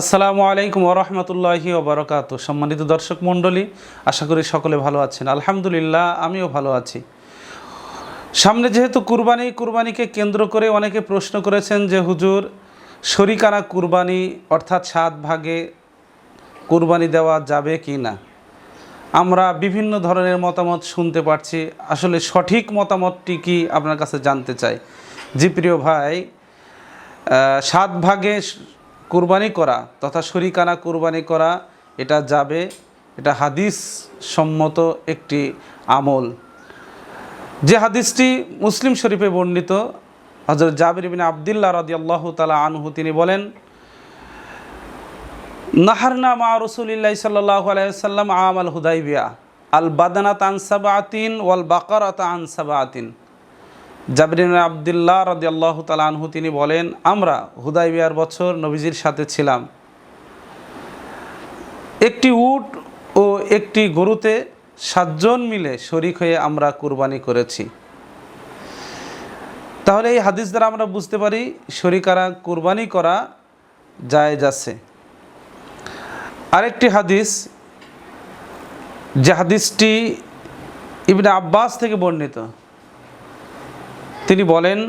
আসসালামু আলাইকুম ওরহমতুল্লাহি ওবরকাত সম্মানিত দর্শক মণ্ডলী, আশা করি সকলে ভালো আছেন। আলহামদুলিল্লাহ, আমিও ভালো আছি। সামনে যেহেতু কুরবানি, কুরবানিকে কেন্দ্র করে অনেকে প্রশ্ন করেছেন যে, হুজুর, শরিকানা কুরবানি অর্থাৎ সাত ভাগে কুরবানি দেওয়া যাবে কি না? আমরা বিভিন্ন ধরনের মতামত শুনতে পারছি। আসলে সঠিক মতামতটি কি আপনার কাছে জানতে চাই। জি প্রিয় ভাই সাত ভাগে কুরবানি করা, তথা শরিকানা কুরবানি করা, এটা যাবে, এটা হাদিস সম্মত একটি আমল। যে হাদিসটি মুসলিম শরীফে বর্ণিত হজরত জাবির বিন আবদুল্লাহ রাদিয়াল্লাহু তালা আনহু তিনি বলেন, নাহারনা মা রসুলিল্লাহ সাল্লাহ আলাইসাল্লাম আম আল হুদাইবিয়া, আল বাদানাত আনসাবা আতিন ওয়াল বাকারাত আনসাবাতিন জাবরিন আবদুল্লাহ রদি আল্লাহ আনহু, তিনি বলেন, আমরা হুদাইবিয়ার বছর নবীজির সাথে ছিলাম। একটি উট ও একটি গরুতে সাতজন মিলে শরিক হয়ে আমরা কুরবানি করেছি। তাহলে এই হাদিস দ্বারা আমরা বুঝতে পারি, শরিকারা কুরবানি করা জায়েজ আছে। আরেকটি হাদিস, যে হাদিসটি ইবনে আব্বাস থেকে বর্ণিত। তিনি বলেন,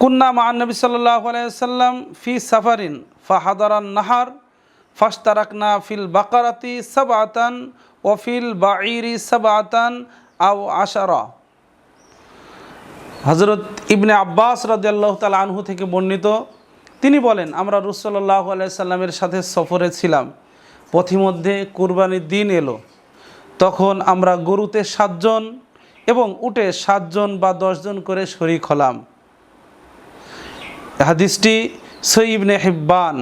কুন্না মহানবী সাল্লাহ আলাইসাল্লাম ফি সাফারিন ফাহাদারান নাহার ফাস্তারাকনা ফিল বাকারাতি সাবাতান ওফিল বাঈরি সাবাতান আও আশারা। হজরত ইবনে আব্বাস রাদিয়াল্লাহু তাআলা আনহু থেকে বর্ণিত, তিনি বলেন, আমরা রুসল্লাহ আলাইসাল্লামের সাথে সফরে ছিলাম, পথিমধ্যে কুরবানির দিন এলো। তখন আমরা গরুতে সাতজন এবং উঠে সাতজন বা দশজন করে শরিক হলাম। হাদিসটি সইবনে হিব্বান।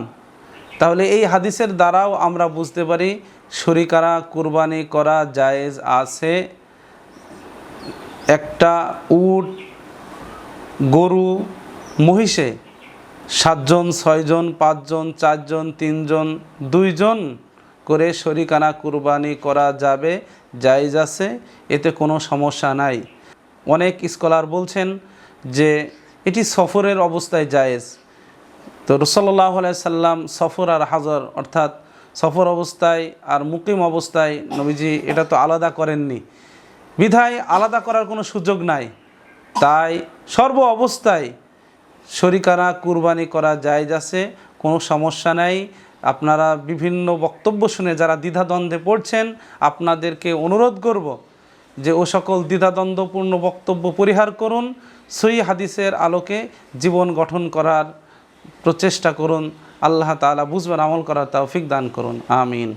তাহলে এই হাদিসের দ্বারাও আমরা বুঝতে পারি, শরিকারা কুরবানি করা জায়েজ আছে। একটা উট, গরু, মহিষে সাতজন, ছয়জন, পাঁচজন, চারজন, তিনজন, দুইজন করে শরিকানা কুরবানি করা যাবে। জায়েজ আছে, এতে কোনো সমস্যা নাই। অনেক স্কলার বলছেন যে এটি সফরের অবস্থায় জায়েজ। তো রসল্লাহ সাল্লাম সফর আর হাজর, অর্থাৎ সফর অবস্থায় আর মুকিম অবস্থায়, নবীজি এটা তো আলাদা করেননি। বিধায় আলাদা করার কোনো সুযোগ নাই। তাই সর্ব অবস্থায় শরিকানা কুরবানি করা জায়েজ আছে, কোনো সমস্যা নাই। আপনারা বিভিন্ন বক্তব্য শুনে যারা দ্বিধাদ্বন্দ্বে পড়ছেন, আপনাদেরকে অনুরোধ করব যে ও সকল দ্বিধাদ্বন্দ্বপূর্ণ বক্তব্য পরিহার করুন সই হাদিসের আলোকে জীবন গঠন করার প্রচেষ্টা করুন, আল্লাহ তালা বুঝবেন, আমল করার তৌফিক দান করুন, আমিন।